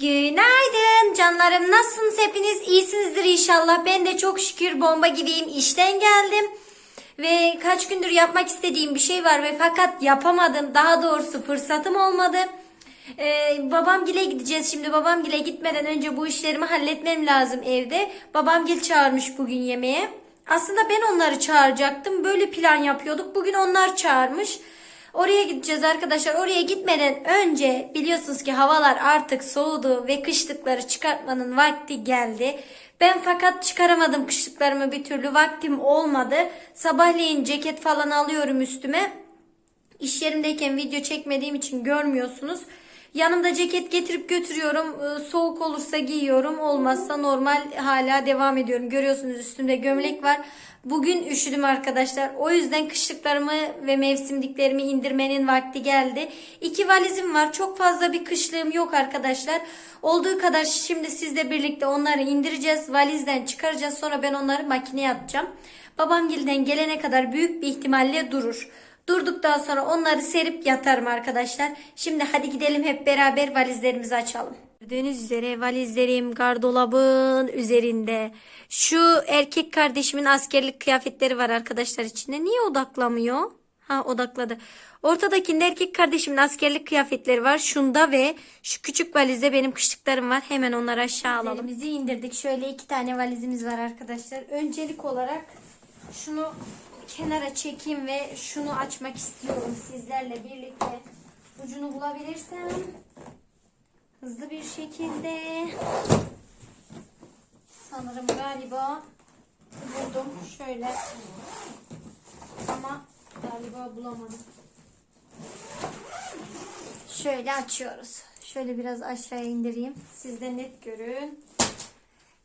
Günaydın canlarım. Nasılsınız hepiniz? İyisinizdir inşallah. Ben de çok şükür bomba gibiyim. İşten geldim. Ve kaç gündür yapmak istediğim bir şey var ve fakat yapamadım. Daha doğrusu fırsatım olmadı. Ee, babamgile gideceğiz şimdi. Babamgile gitmeden önce bu işlerimi halletmem lazım evde. Babamgil çağırmış bugün yemeğe. Aslında ben onları çağıracaktım. Böyle plan yapıyorduk. Bugün onlar çağırmış. Oraya gideceğiz arkadaşlar. Oraya gitmeden önce biliyorsunuz ki havalar artık soğudu ve kışlıkları çıkartmanın vakti geldi. Ben fakat çıkaramadım kışlıklarımı bir türlü vaktim olmadı. Sabahleyin ceket falan alıyorum üstüme. İş yerimdeyken video çekmediğim için görmüyorsunuz. Yanımda ceket getirip götürüyorum. Ee, Soğuk olursa giyiyorum. Olmazsa normal hala devam ediyorum. Görüyorsunuz üstümde gömlek var. Bugün üşüdüm arkadaşlar. O yüzden kışlıklarımı ve mevsimliklerimi indirmenin vakti geldi. İki valizim var. Çok fazla bir kışlığım yok arkadaşlar. Olduğu kadar şimdi sizle birlikte onları indireceğiz. Valizden çıkaracağız. Sonra ben onları makineye atacağım. Babamgilden gelene kadar büyük bir ihtimalle durur. Durduktan sonra onları serip yatarım arkadaşlar. Şimdi hadi gidelim hep beraber valizlerimizi açalım. Gördüğünüz üzere valizlerim gardolabın üzerinde. Şu erkek kardeşimin askerlik kıyafetleri var arkadaşlar içinde. Niye odaklamıyor? Ha odakladı. Ortadakinde erkek kardeşimin askerlik kıyafetleri var. Şunda ve şu küçük valizde benim kışlıklarım var. Hemen onları aşağı alalım. Valizimizi indirdik. Şöyle iki tane valizimiz var arkadaşlar. Öncelik olarak şunu kenara çekeyim ve şunu açmak istiyorum sizlerle birlikte. Ucunu bulabilirsem hızlı bir şekilde sanırım galiba buldum. Şöyle ama galiba bulamadım. Şöyle açıyoruz. Şöyle biraz aşağı indireyim. Siz de net görün.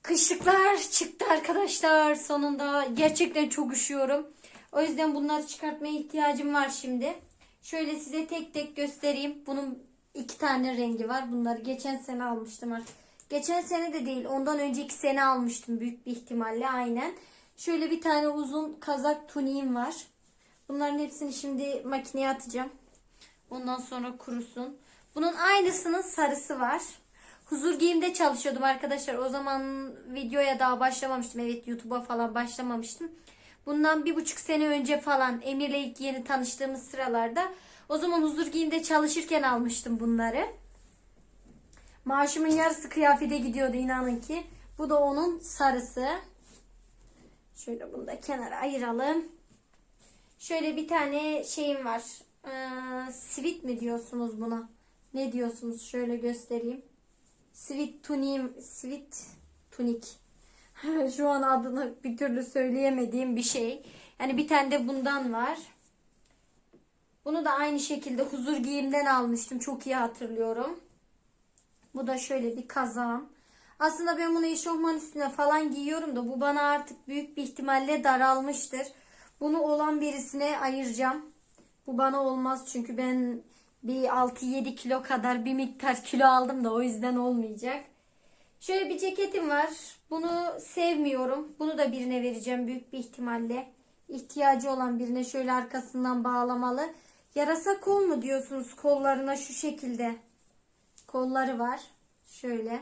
Kışlıklar çıktı arkadaşlar sonunda. Gerçekten çok üşüyorum. O yüzden bunları çıkartmaya ihtiyacım var şimdi. Şöyle size tek tek göstereyim. Bunun iki tane rengi var. Bunları geçen sene almıştım artık. Geçen sene de değil ondan önceki sene almıştım büyük bir ihtimalle aynen. Şöyle bir tane uzun kazak tuniğim var. Bunların hepsini şimdi makineye atacağım. Ondan sonra kurusun. Bunun aynısının sarısı var. Huzur giyimde çalışıyordum arkadaşlar. O zaman videoya daha başlamamıştım. Evet YouTube'a falan başlamamıştım. Bundan bir buçuk sene önce falan Emir'le ilk yeni tanıştığımız sıralarda o zaman huzur giyimde çalışırken almıştım bunları. Maaşımın yarısı kıyafete gidiyordu inanın ki. Bu da onun sarısı. Şöyle bunu da kenara ayıralım. Şöyle bir tane şeyim var. Ee, sivit mi diyorsunuz buna? Ne diyorsunuz? Şöyle göstereyim. Sivit tunim, sivit tunik. Şu an adını bir türlü söyleyemediğim bir şey. Yani bir tane de bundan var. Bunu da aynı şekilde huzur giyimden almıştım. Çok iyi hatırlıyorum. Bu da şöyle bir kazağım. Aslında ben bunu eşofman üstüne falan giyiyorum da bu bana artık büyük bir ihtimalle daralmıştır. Bunu olan birisine ayıracağım. Bu bana olmaz çünkü ben bir 6-7 kilo kadar bir miktar kilo aldım da o yüzden olmayacak. Şöyle bir ceketim var. Bunu sevmiyorum. Bunu da birine vereceğim büyük bir ihtimalle. İhtiyacı olan birine şöyle arkasından bağlamalı. Yarasa kol mu diyorsunuz kollarına şu şekilde. Kolları var. Şöyle.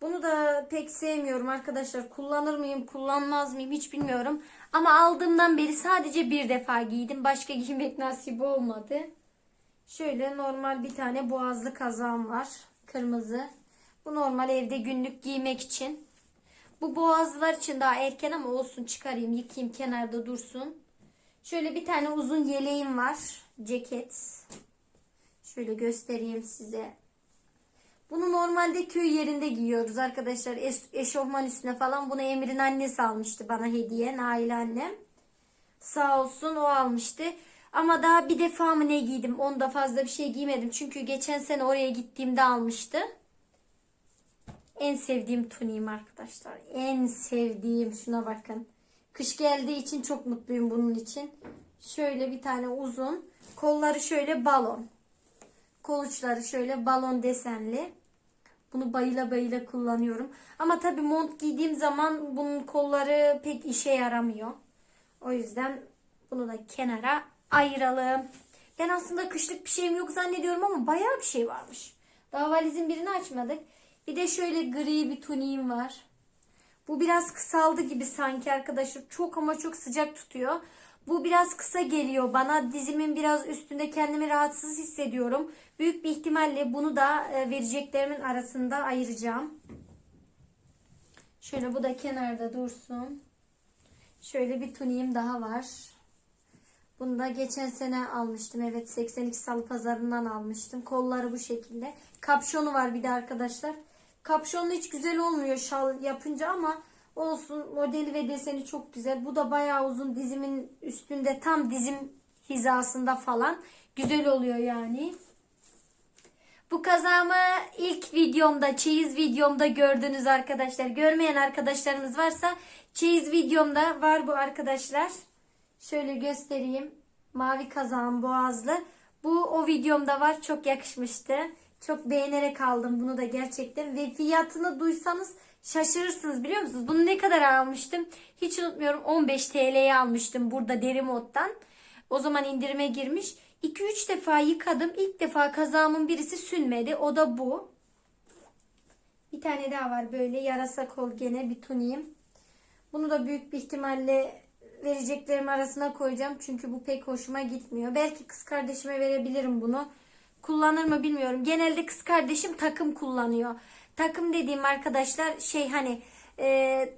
Bunu da pek sevmiyorum arkadaşlar. Kullanır mıyım, kullanmaz mıyım hiç bilmiyorum. Ama aldığımdan beri sadece bir defa giydim. Başka giymek nasip olmadı. Şöyle normal bir tane boğazlı kazağım var. Kırmızı. Bu normal evde günlük giymek için. Bu boğazlar için daha erken ama olsun çıkarayım yıkayayım kenarda dursun. Şöyle bir tane uzun yeleğim var. Ceket. Şöyle göstereyim size. Bunu normalde köy yerinde giyiyoruz arkadaşlar. Es eşofman üstüne falan. Bunu Emir'in annesi almıştı bana hediye. Nail annem. Sağ olsun o almıştı. Ama daha bir defa mı ne giydim? Onda fazla bir şey giymedim. Çünkü geçen sene oraya gittiğimde almıştı. En sevdiğim tuniğim arkadaşlar. En sevdiğim şuna bakın. Kış geldiği için çok mutluyum bunun için. Şöyle bir tane uzun. Kolları şöyle balon. Kol uçları şöyle balon desenli. Bunu bayıla bayıla kullanıyorum. Ama tabii mont giydiğim zaman bunun kolları pek işe yaramıyor. O yüzden bunu da kenara ayıralım. Ben aslında kışlık bir şeyim yok zannediyorum ama bayağı bir şey varmış. Daha valizin birini açmadık. Bir de şöyle gri bir tuniğim var. Bu biraz kısaldı gibi sanki arkadaşlar. Çok ama çok sıcak tutuyor. Bu biraz kısa geliyor bana. Dizimin biraz üstünde kendimi rahatsız hissediyorum. Büyük bir ihtimalle bunu da e, vereceklerimin arasında ayıracağım. Şöyle bu da kenarda dursun. Şöyle bir tuniğim daha var. Bunu da geçen sene almıştım. Evet 82 Salı Pazarından almıştım. Kolları bu şekilde. Kapşonu var bir de arkadaşlar. Kapşonlu hiç güzel olmuyor şal yapınca ama olsun. Modeli ve deseni çok güzel. Bu da bayağı uzun dizimin üstünde tam dizim hizasında falan. Güzel oluyor yani. Bu kazamı ilk videomda, çeyiz videomda gördünüz arkadaşlar. Görmeyen arkadaşlarımız varsa çeyiz videomda var bu arkadaşlar. Şöyle göstereyim. Mavi kazağım boğazlı. Bu o videomda var. Çok yakışmıştı. Çok beğenerek aldım bunu da gerçekten. Ve fiyatını duysanız şaşırırsınız biliyor musunuz? Bunu ne kadar almıştım? Hiç unutmuyorum 15 TL'ye almıştım burada deri moddan. O zaman indirime girmiş. 2-3 defa yıkadım. İlk defa kazağımın birisi sünmedi. O da bu. Bir tane daha var böyle yarasa kol gene bir tuniyim. Bunu da büyük bir ihtimalle vereceklerim arasına koyacağım. Çünkü bu pek hoşuma gitmiyor. Belki kız kardeşime verebilirim bunu. Kullanır mı bilmiyorum. Genelde kız kardeşim takım kullanıyor. Takım dediğim arkadaşlar şey hani e,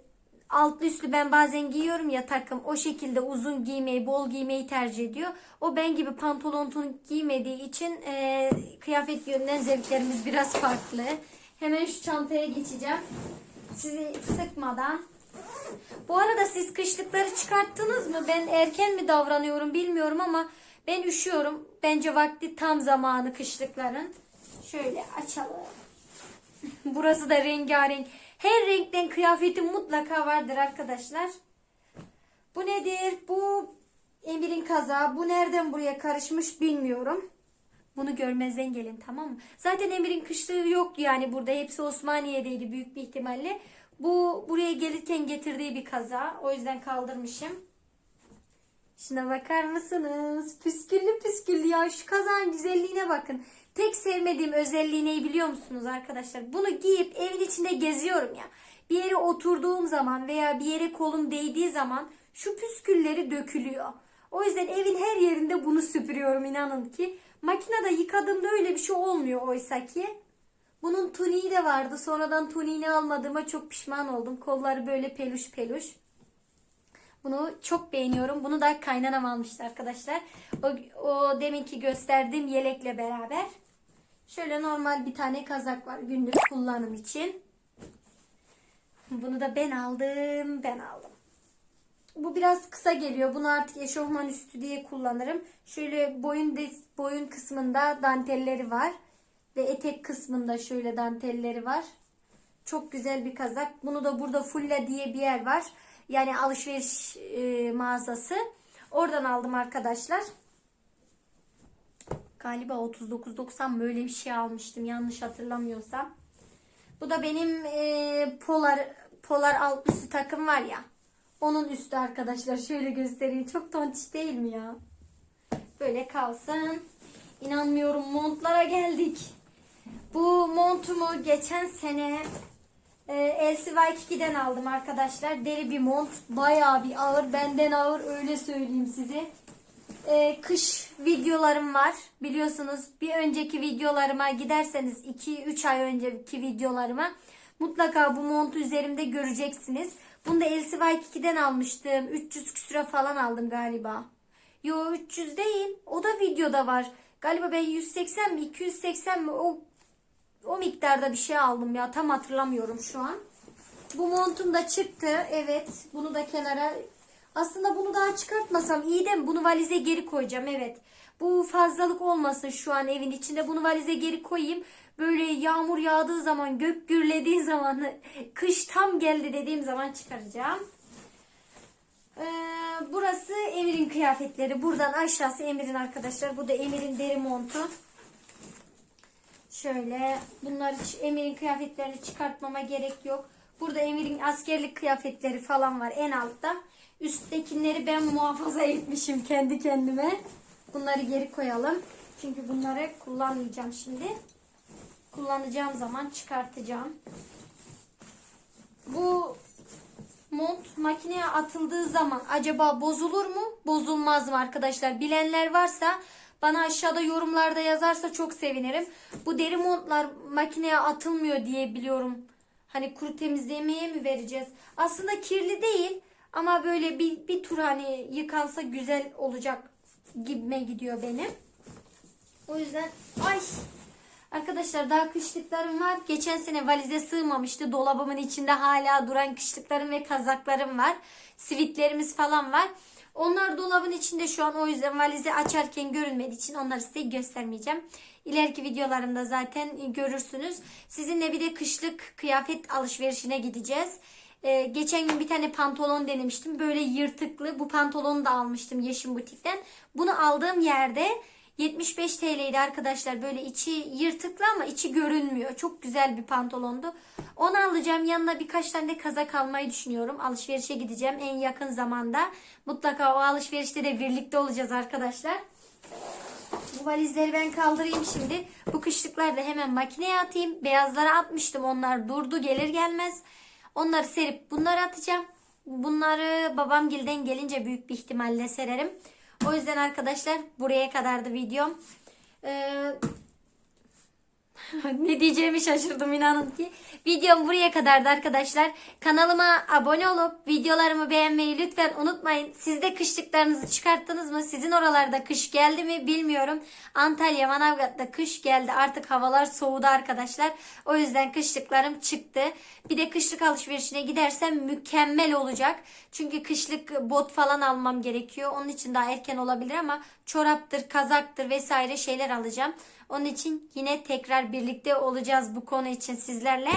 altlı üstlü ben bazen giyiyorum ya takım. O şekilde uzun giymeyi, bol giymeyi tercih ediyor. O ben gibi pantolon giymediği için e, kıyafet yönünden zevklerimiz biraz farklı. Hemen şu çantaya geçeceğim. Sizi sıkmadan. Bu arada siz kışlıkları çıkarttınız mı? Ben erken mi davranıyorum bilmiyorum ama ben üşüyorum. Bence vakti tam zamanı kışlıkların. Şöyle açalım. Burası da rengarenk. Her renkten kıyafetim mutlaka vardır arkadaşlar. Bu nedir? Bu Emir'in kazağı. Bu nereden buraya karışmış bilmiyorum. Bunu görmezden gelin tamam mı? Zaten Emir'in kışlığı yok yani burada. Hepsi Osmaniye'deydi büyük bir ihtimalle. Bu buraya gelirken getirdiği bir kaza. O yüzden kaldırmışım. Şuna bakar mısınız? Püsküllü püsküllü ya. Şu kazağın güzelliğine bakın. Tek sevmediğim özelliği neyi biliyor musunuz arkadaşlar? Bunu giyip evin içinde geziyorum ya. Bir yere oturduğum zaman veya bir yere kolum değdiği zaman şu püskülleri dökülüyor. O yüzden evin her yerinde bunu süpürüyorum inanın ki. Makinede yıkadığımda öyle bir şey olmuyor oysa ki. Bunun tuniği de vardı. Sonradan tuniğini almadığıma çok pişman oldum. Kolları böyle peluş peluş. Bunu çok beğeniyorum. Bunu da kaynanam almıştı arkadaşlar. O, o deminki gösterdiğim yelekle beraber. Şöyle normal bir tane kazak var günlük kullanım için. Bunu da ben aldım. Ben aldım. Bu biraz kısa geliyor. Bunu artık eşofman üstü diye kullanırım. Şöyle boyun boyun kısmında dantelleri var. Ve etek kısmında şöyle dantelleri var. Çok güzel bir kazak. Bunu da burada Fulla diye bir yer var. Yani alışveriş e, mağazası. Oradan aldım arkadaşlar. Galiba 39.90 böyle bir şey almıştım yanlış hatırlamıyorsam. Bu da benim e, polar polar alt üstü takım var ya. Onun üstü arkadaşlar. Şöyle göstereyim. Çok tontiş değil mi ya? Böyle kalsın. İnanmıyorum montlara geldik. Bu montumu geçen sene LCY2'den aldım arkadaşlar. Deri bir mont. Bayağı bir ağır. Benden ağır öyle söyleyeyim size. E, kış videolarım var. Biliyorsunuz bir önceki videolarıma giderseniz 2-3 ay önceki videolarıma mutlaka bu montu üzerimde göreceksiniz. Bunu da LCY2'den almıştım. 300 küsüre falan aldım galiba. Yo 300 değil. O da videoda var. Galiba ben 180 mi 280 mi o o miktarda bir şey aldım ya. Tam hatırlamıyorum şu an. Bu montum da çıktı. Evet. Bunu da kenara aslında bunu daha çıkartmasam iyi de mi? Bunu valize geri koyacağım. Evet. Bu fazlalık olmasın şu an evin içinde. Bunu valize geri koyayım. Böyle yağmur yağdığı zaman, gök gürlediği zaman, kış tam geldi dediğim zaman çıkaracağım. Ee, burası Emir'in kıyafetleri. Buradan aşağısı Emir'in arkadaşlar. Bu da Emir'in deri montu. Şöyle bunlar hiç Emir'in kıyafetlerini çıkartmama gerek yok. Burada Emir'in askerlik kıyafetleri falan var en altta. Üsttekileri ben muhafaza etmişim kendi kendime. Bunları geri koyalım. Çünkü bunları kullanmayacağım şimdi. kullanacağım zaman çıkartacağım. Bu mont makineye atıldığı zaman acaba bozulur mu? Bozulmaz mı arkadaşlar? Bilenler varsa bana aşağıda yorumlarda yazarsa çok sevinirim. Bu deri montlar makineye atılmıyor diye biliyorum. Hani kuru temizlemeye mi vereceğiz? Aslında kirli değil ama böyle bir, bir tur hani yıkansa güzel olacak gibime gidiyor benim. O yüzden ay Arkadaşlar daha kışlıklarım var. Geçen sene valize sığmamıştı. Dolabımın içinde hala duran kışlıklarım ve kazaklarım var. Sivitlerimiz falan var. Onlar dolabın içinde şu an o yüzden valizi açarken görünmediği için onları size göstermeyeceğim. İleriki videolarımda zaten görürsünüz. Sizinle bir de kışlık kıyafet alışverişine gideceğiz. Ee, geçen gün bir tane pantolon denemiştim. Böyle yırtıklı. Bu pantolonu da almıştım Yeşim Butik'ten. Bunu aldığım yerde 75 TL'ydi arkadaşlar. Böyle içi yırtıklı ama içi görünmüyor. Çok güzel bir pantolondu. Onu alacağım. Yanına birkaç tane de kazak almayı düşünüyorum. Alışverişe gideceğim en yakın zamanda. Mutlaka o alışverişte de birlikte olacağız arkadaşlar. Bu valizleri ben kaldırayım şimdi. Bu kışlıkları da hemen makineye atayım. Beyazlara atmıştım. Onlar durdu gelir gelmez. Onları serip bunları atacağım. Bunları babamgilden gelince büyük bir ihtimalle sererim. O yüzden arkadaşlar buraya kadardı videom. Ee, ne diyeceğimi şaşırdım inanın ki. Videom buraya kadardı arkadaşlar. Kanalıma abone olup videolarımı beğenmeyi lütfen unutmayın. Siz de kışlıklarınızı çıkarttınız mı? Sizin oralarda kış geldi mi bilmiyorum. Antalya, Manavgat'ta kış geldi. Artık havalar soğudu arkadaşlar. O yüzden kışlıklarım çıktı. Bir de kışlık alışverişine gidersem mükemmel olacak. Çünkü kışlık bot falan almam gerekiyor. Onun için daha erken olabilir ama çoraptır, kazaktır vesaire şeyler alacağım. Onun için yine tekrar birlikte olacağız bu konu için sizlerle.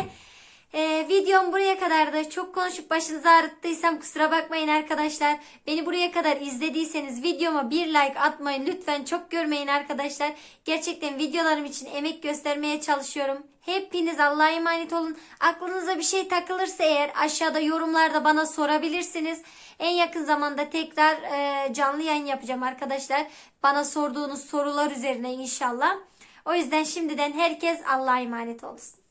Ee, videom buraya kadardı. Çok konuşup başınızı ağrıttıysam kusura bakmayın arkadaşlar. Beni buraya kadar izlediyseniz videoma bir like atmayın. Lütfen çok görmeyin arkadaşlar. Gerçekten videolarım için emek göstermeye çalışıyorum. Hepiniz Allah'a emanet olun. Aklınıza bir şey takılırsa eğer aşağıda yorumlarda bana sorabilirsiniz. En yakın zamanda tekrar e, canlı yayın yapacağım arkadaşlar. Bana sorduğunuz sorular üzerine inşallah. O yüzden şimdiden herkes Allah'a emanet olsun.